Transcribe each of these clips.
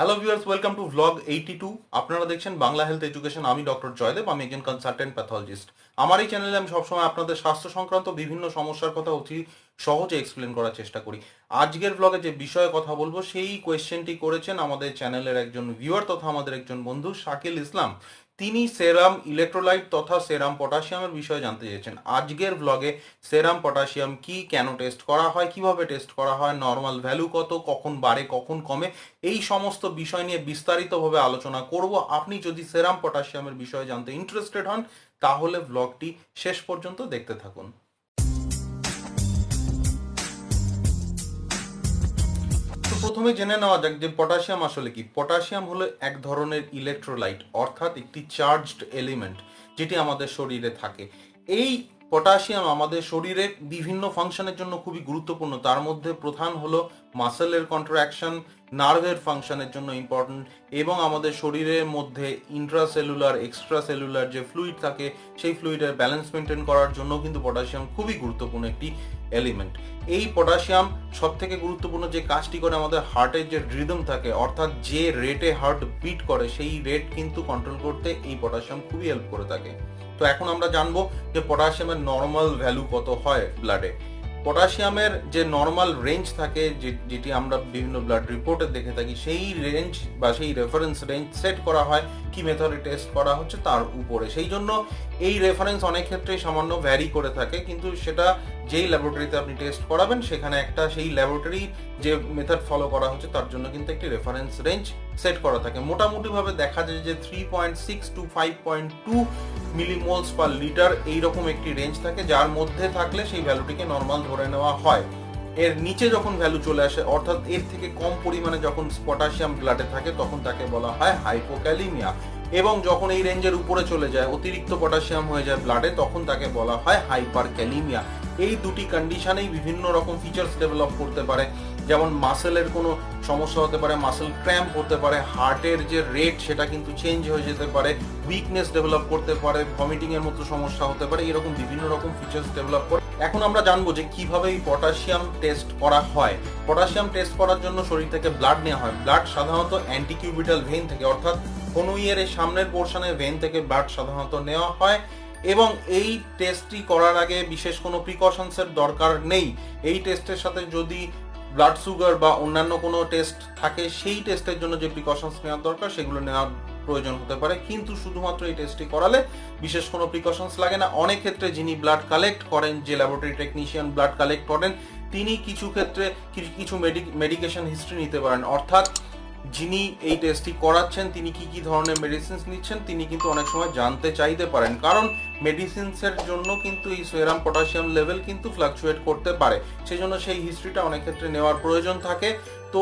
Hello viewers welcome to vlog eighty two আপনারা দেখছেন Bangla health education আমি ডক্টর জয়দেব, আমি একজন কনসালটেন্ট প্যাথোলজিস্ট আমার এই চ্যানেলে আমি সবসময় আপনাদের স্বাস্থ্য সংক্রান্ত বিভিন্ন সমস্যার কথা অতি সহজে এক্সপ্লেন করার চেষ্টা করি। আজকের ব্লগে যে বিষয়ে কথা বলব, সেই কোয়েশ্চেনটি করেছেন আমাদের চ্যানেলের একজন ভিউয়ার তথা আমাদের একজন বন্ধু শাকিল ইসলাম। তিনি সেরাম ইলেকট্রোলাইট তথা সেরাম পটাশিয়ামের বিষয়ে জানতে চেয়েছেন। আজকের ব্লগে সেরাম পটাশিয়াম কি কেন টেস্ট করা হয়, কীভাবে টেস্ট করা হয় নর্মাল ভ্যালু কত, কখন বাড়ে, কখন কমে, এই সমস্ত বিষয় নিয়ে বিস্তারিতভাবে আলোচনা করব। আপনি যদি সেরাম পটাশিয়ামের বিষয়ে জানতে ইন্টারেস্টেড হন, তাহলে ব্লগটি শেষ পর্যন্ত দেখতে থাকুন। প্রথমে জেনে নেওয়া যাক যে পটাশিয়াম আসলে কি। পটাশিয়াম হলো এক ধরনের ইলেকট্রোলাইট অর্থাৎ একটি চার্জড এলিমেন্ট যেটি আমাদের শরীরে থাকে। এই পটাশিয়াম আমাদের শরীরে বিভিন্ন ফাংশনের জন্য খুবই গুরুত্বপূর্ণ। তার মধ্যে প্রধান হলো মাসেলের কন্ট্রাকশন নার্ভের ফাংশনের জন্য ইম্পর্টেন্ট এবং আমাদের শরীরের মধ্যে ইন্ট্রাসেলুলার এক্সট্রা সেলুলার যে ফ্লুইড থাকে, সেই ফ্লুইডের ব্যালেন্স মেনটেন করার জন্য কিন্তু পটাশিয়াম খুবই গুরুত্বপূর্ণ একটি এলিমেন্ট এই পটাশিয়াম সব থেকে গুরুত্বপূর্ণ যে কাজটি করে আমাদের হার্টের যে রিদম থাকে, অর্থাৎ যে রেটে হার্ট বিট করে, সেই রেট কিন্তু কন্ট্রোল করতে এই পটাশিয়াম খুবই হেল্প করে থাকে। তো এখন আমরা জানব যে পটাশিয়ামের নর্মাল ভ্যালু কত হয় ব্লাডে পটাশিয়ামের যে নর্মাল রেঞ্জ থাকে যেটি আমরা বিভিন্ন ব্লাড রিপোর্টে দেখে থাকি, সেই রেঞ্জ বা সেই রেফারেন্স রেঞ্জ সেট করা হয়, কি মেথডে টেস্ট করা হচ্ছে তার উপরে। সেই জন্য এই রেফারেন্স অনেক ক্ষেত্রে সামান্য ভ্যারি করে থাকে, কিন্তু সেটা যেই ল্যাবরেটরিতে আপনি টেস্ট করাবেন, সেখানে একটা সেই ল্যাবরেটরি যে মেথড ফলো করা হচ্ছে, তার জন্য কিন্তু একটি রেফারেন্স রেঞ্জ সেট করা থাকে। মোটামুটিভাবে দেখা যায় যে three point six two five point two millimoles per litre এইরকম একটি রেঞ্জ থাকে, যার মধ্যে থাকলে সেই ভ্যালুটিকে নর্মাল ধরে নেওয়া হয়। এর নিচে যখন ভ্যালু চলে আসে, অর্থাৎ এর থেকে কম পরিমাণে যখন পটাশিয়াম ব্লাডে থাকে, তখন তাকে বলা হয় হাইপোক্যালিমিয়া এবং যখন এই রেঞ্জের উপরে চলে যায়, অতিরিক্ত পটাশিয়াম হয়ে যায় ব্লাডে তখন তাকে বলা হয় হাইপার ক্যালিমিয়া এই দুটি কন্ডিশনেই বিভিন্ন রকম ফিচার্স ডেভেলপ করতে পারে। যেমন মাসেলের কোনো সমস্যা হতে পারে মাসেল ক্র্যাম্প হতে পারে হার্টের যে রেট সেটা কিন্তু চেঞ্জ হয়ে যেতে পারে উইকনেস ডেভেলপ করতে পারে ভমিটিং এর মতো সমস্যা হতে পারে, এরকম বিভিন্ন রকম ফিচার্স ডেভেলপ করে। এখন আমরা জানব যে কীভাবে এই পটাশিয়াম টেস্ট করা হয়। পটাশিয়াম টেস্ট করার জন্য শরীর থেকে ব্লাড নেওয়া হয়। ব্লাড সাধারণত অ্যান্টিকিউবিটাল ভেন থেকে, অর্থাৎ কনুইয়ের সামনের পোর্শনের ভেন থেকে ব্লাড সাধারণত নেওয়া হয় এবং এই টেস্টটি করার আগে বিশেষ কোনো প্রিকশনসের দরকার নেই। এই টেস্টের সাথে যদি ব্লাড সুগার বা অন্যান্য কোনো টেস্ট থাকে, সেই টেস্টের জন্য যে প্রিকশনস নেওয়ার দরকার, সেগুলো নেওয়ার প্রয়োজন হতে পারে। কিন্তু শুধুমাত্র এই টেস্টটি করালে বিশেষ কোনো প্রিকশনস লাগে না। অনেক ক্ষেত্রে যিনি ব্লাড কালেক্ট করেন, যে ল্যাবরেটরি টেকনিশিয়ান ব্লাড কালেক্ট করেন, তিনি কিছু ক্ষেত্রে কিছু মেডিকেশন হিস্ট্রি নিতে পারেন। অর্থাৎ যিনি এই টেস্টটি করাচ্ছেন, তিনি কি কি ধরনের মেডিসিনস নিচ্ছেন, তিনি কিন্তু অনেক সময় জানতে চাইতে পারেন। কারণ মেডিসিনসের জন্য কিন্তু এই সেরাম পটাশিয়াম লেভেল কিন্তু ফ্লাকচুয়েট করতে পারে। সেই জন্য সেই হিস্ট্রিটা অনেক ক্ষেত্রে নেওয়ার প্রয়োজন থাকে। তো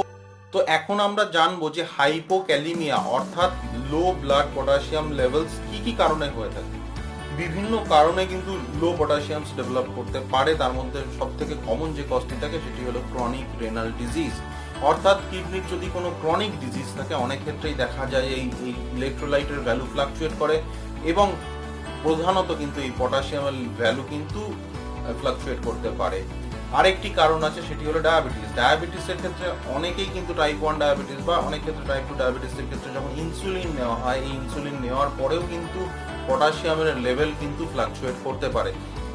তো এখন আমরা জানব যে হাইপোক্যালিমিয়া অর্থাৎ লো ব্লাড পটাশিয়াম লেভেলস কি কি কারণে হয়ে থাকে। বিভিন্ন কারণে কিন্তু লো পটাশিয়ামস ডেভেলপ করতে পারে। তার মধ্যে সব থেকে কমন যে কজটি থাকে, সেটি হলো ক্রনিক রেনাল ডিজিজ অর্থাৎ কিডনির যদি কোনো ক্রনিক ডিজিজ থাকে, অনেক ক্ষেত্রেই দেখা যায় এই এই ইলেকট্রোলাইটের ভ্যালু ফ্লাকচুয়েট করে এবং প্রধানত কিন্তু এই পটাশিয়ামের ভ্যালু কিন্তু ফ্লাকচুয়েট করতে পারে। আরেকটি কারণ আছে, সেটি হলো ডায়াবেটিস ডায়াবেটিসের ক্ষেত্রে অনেকেই কিন্তু টাইপ ওয়ান ডায়াবেটিস বা অনেক ক্ষেত্রে টাইপ টু ডায়াবেটিসের ক্ষেত্রে যখন ইনসুলিন নেওয়া হয়, এই ইনসুলিন নেওয়ার পরেও কিন্তু পটাশিয়ামের লেভেল কিন্তু ফ্লাকচুয়েট করতে পারে।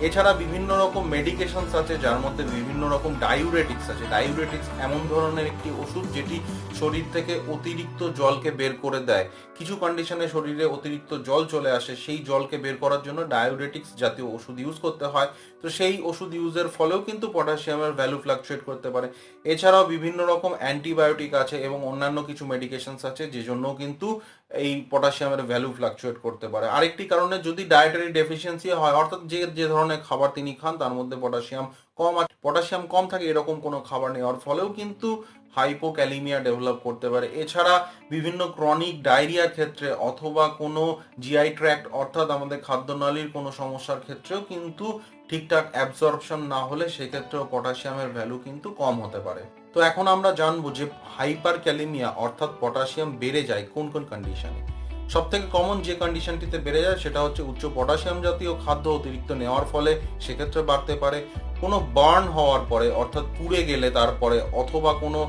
এছাড়া বিভিন্ন রকম মেডিকেশনস আছে, যার মধ্যে বিভিন্ন রকম ডায়ুরেটিক্স আছে। ডায়ুরেটিক্স এমন ধরনের একটি ওষুধ যেটি শরীর থেকে অতিরিক্ত জলকে বের করে দেয়। কিছু কন্ডিশনে শরীরে অতিরিক্ত জল চলে আসে, সেই জলকে বের করার জন্য ডায়োরেটিক্স জাতীয় ওষুধ ইউজ করতে হয়। তো সেই ওষুধ ইউজের ফলেও কিন্তু পটাশিয়ামের ভ্যালু ফ্লাকচুয়েট করতে পারে। এছাড়াও বিভিন্ন রকম অ্যান্টিবায়োটিক আছে এবং অন্যান্য কিছু মেডিকেশনস আছে যে জন্য কিন্তু এই পটাশিয়ামের ভ্যালু ফ্লাকচুয়েট করতে পারে। আরেকটি কারণে যদি ডায়েটারি ডেফিসিয়েন্সি হয়, অর্থাৎ যে যে ধরনের খাবার তিনি খান, তার মধ্যে পটাশিয়াম কম আছে। পটাশিয়াম কম থাকে, এরকম কোনো খাবার নেওয়ার ফলেও কিন্তু হাইপোক্যালিমিয়া ডেভেলপ করতে পারে। এছাড়া বিভিন্ন ক্রনিক ডায়রিয়ার ক্ষেত্রে অথবা কোনো জিআই ট্র্যাক্ট অর্থাৎ আমাদের খাদ্যনালীর কোনো সমস্যার ক্ষেত্রেও কিন্তু ঠিকঠাক অ্যাবজর্পশন না হলে সেক্ষেত্রেও পটাশিয়ামের ভ্যালু কিন্তু কম হতে পারে। তো এখন আমরা জানব যে হাইপার ক্যালিমিয়া অর্থাৎ পটাশিয়াম বেড়ে যায় কোন কোন কন্ডিশনে সব থেকে কমন যে কন্ডিশনটিতে বেড়ে যায় সেটা হচ্ছে উচ্চ পটাশিয়াম জাতীয় খাদ্য অতিরিক্ত নেওয়ার ফলে সেক্ষেত্রে বাড়তে পারে কোনো বার্ন হওয়ার পরে অর্থাৎ পুড়ে গেলে তারপরে অথবা কোনো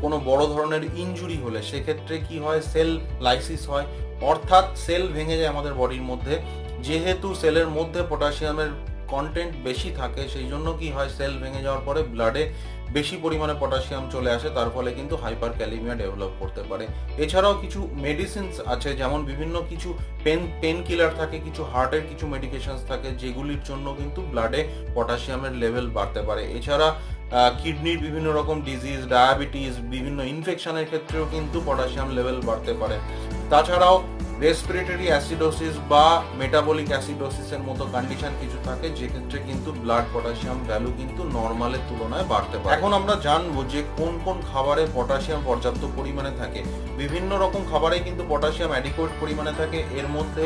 কোনো বড় ধরনের ইনজুরি হলে সেক্ষেত্রে কি হয়? সেল লাইসিস হয়। অর্থাৎ সেল ভেঙে যায় আমাদের বডির মধ্যে। যেহেতু সেলের মধ্যে পটাশিয়ামের কন্টেন্ট বেশি থাকে, সেই জন্য কি হয় সেল ভেঙে যাওয়ার পরে ব্লাডে বেশি পরিমাণে পটাশিয়াম চলে আসে, তার ফলে কিন্তু হাইপার ক্যালিমিয়া ডেভেলপ করতে পারে। এছাড়াও কিছু মেডিসিনস আছে, যেমন বিভিন্ন কিছু পেন পেন কিলার থাকে, কিছু হার্টের কিছু মেডিকেশনস থাকে, যেগুলির জন্য কিন্তু ব্লাডে পটাশিয়ামের লেভেল বাড়তে পারে। এছাড়া কিডনির বিভিন্ন রকম ডিজিজ ডায়াবেটিস বিভিন্ন ইনফেকশনের ক্ষেত্রেও কিন্তু পটাশিয়াম লেভেল বাড়তে পারে। তাছাড়াও রেসপিরেটরি অ্যাসিডোসিস বা মেটাবলিক অ্যাসিডোসিসের মতো কন্ডিশন কিছু থাকে যেক্ষেত্রে কিন্তু ব্লাড পটাশিয়াম ভ্যালু কিন্তু নর্মালের তুলনায় বাড়তে পারে। এখন আমরা জানব যে কোন কোন খাবারে পটাশিয়াম পর্যাপ্ত পরিমাণে থাকে। বিভিন্ন রকম খাবারে কিন্তু পটাশিয়াম অ্যাডিকুয়েট পরিমাণে থাকে। এর মধ্যে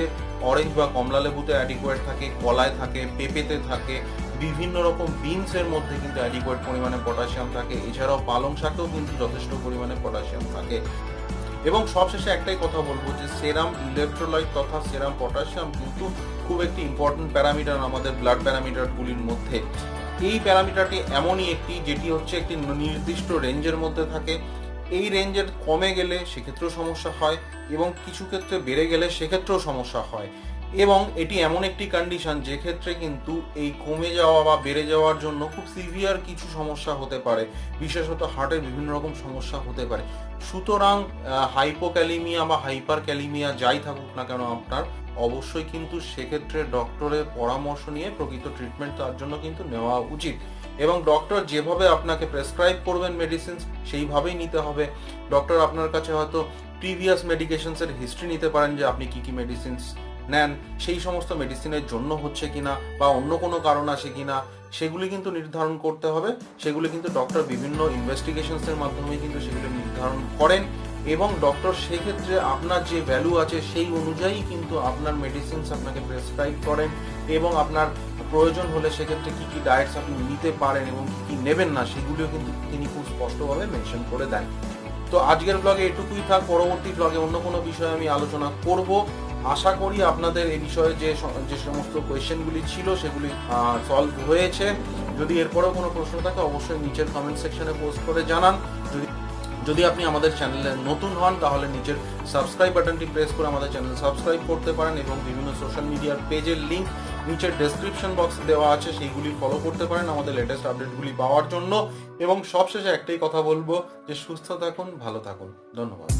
অরেঞ্জ বা কমলা লেবুতে অ্যাডিকুয়েট থাকে, কলায় থাকে, পেঁপেতে থাকে, বিভিন্ন রকম বিনস এর মধ্যে কিন্তু অ্যাডিকুয়েট পরিমাণে পটাশিয়াম থাকে। এছাড়াও পালং শাকেও কিন্তু যথেষ্ট পরিমাণে পটাশিয়াম থাকে। এবং সবশেষে একটাই কথা বলব যে সেরাম ইলেকট্রোলাইট তথা সেরাম পটাশিয়াম কিন্তু খুব একটি ইম্পর্টেন্ট প্যারামিটার আমাদের ব্লাড প্যারামিটারগুলির মধ্যে। এই প্যারামিটারটি এমনই একটি যেটি হচ্ছে একটি নির্দিষ্ট রেঞ্জের মধ্যে থাকে। এই রেঞ্জের কমে গেলে সেক্ষেত্রেও সমস্যা হয় এবং কিছু ক্ষেত্রে বেড়ে গেলে সেক্ষেত্রেও সমস্যা হয়। এবং এটি এমন একটি কন্ডিশন যে ক্ষেত্রে কিন্তু এই কমে যাওয়া বা বেড়ে যাওয়ার জন্য খুব সিভিয়ার কিছু সমস্যা হতে পারে। বিশেষত হার্টের বিভিন্ন রকম সমস্যা হতে পারে। সুতরাং হাইপোক্যালিমিয়া বা হাইপার ক্যালিমিয়া যাই থাকুক না কেন আপনার, অবশ্যই কিন্তু সেক্ষেত্রে ডক্টরের পরামর্শ নিয়ে প্রকৃত ট্রিটমেন্ট তার জন্য কিন্তু নেওয়া উচিত। এবং ডক্টর যেভাবে আপনাকে প্রেসক্রাইব করবেন মেডিসিন সেইভাবেই নিতে হবে। ডক্টর আপনার কাছে হয়তো প্রিভিয়াস মেডিকেশনসের হিস্ট্রি নিতে পারেন যে আপনি কি কি মেডিসিনস নেন, সেই সমস্ত মেডিসিনের জন্য হচ্ছে কিনা বা অন্য কোনো কারণ আছে কিনা, সেগুলি কিন্তু নির্ধারণ করতে হবে। সেগুলি কিন্তু ডক্টর বিভিন্ন ইনভেস্টিগেশনসের মাধ্যমে কিন্তু সেগুলি নির্ধারণ করেন এবং ডক্টর সেক্ষেত্রে আপনার যে ভ্যালু আছে সেই অনুযায়ী কিন্তু আপনার মেডিসিনস আপনাকে প্রেসক্রাইব করেন এবং আপনার প্রয়োজন হলে সেক্ষেত্রে কি কি ডায়েটস আপনি নিতে পারেন এবং কি কি নেবেন না, সেগুলিও কিন্তু তিনি খুব স্পষ্টভাবে মেনশন করে দেন। তো আজকের ব্লগে এটুকুই থাক, পরবর্তী ব্লগে অন্য কোনো বিষয়ে আমি আলোচনা করব। আশা করি আপনাদের এই বিষয়ে যে যে সমস্ত কোয়েশ্চেনগুলি ছিল সেগুলি সলভ হয়েছে। যদি এরপরেও কোনো প্রশ্ন থাকে, অবশ্যই নিচের কমেন্ট সেকশনে পোস্ট করে জানান। যদি যদি আপনি আমাদের চ্যানেলে নতুন হন, তাহলে নিচের সাবস্ক্রাইব বাটনটি প্রেস করে আমাদের চ্যানেল সাবস্ক্রাইব করতে পারেন এবং বিভিন্ন সোশ্যাল মিডিয়ার পেজের লিঙ্ক নিচের ডেসক্রিপশন বক্সে দেওয়া আছে, সেইগুলি ফলো করতে পারেন আমাদের লেটেস্ট আপডেটগুলি পাওয়ার জন্য। এবং সবশেষে একটাই কথা বলব, যে সুস্থ থাকুন, ভালো থাকুন। ধন্যবাদ।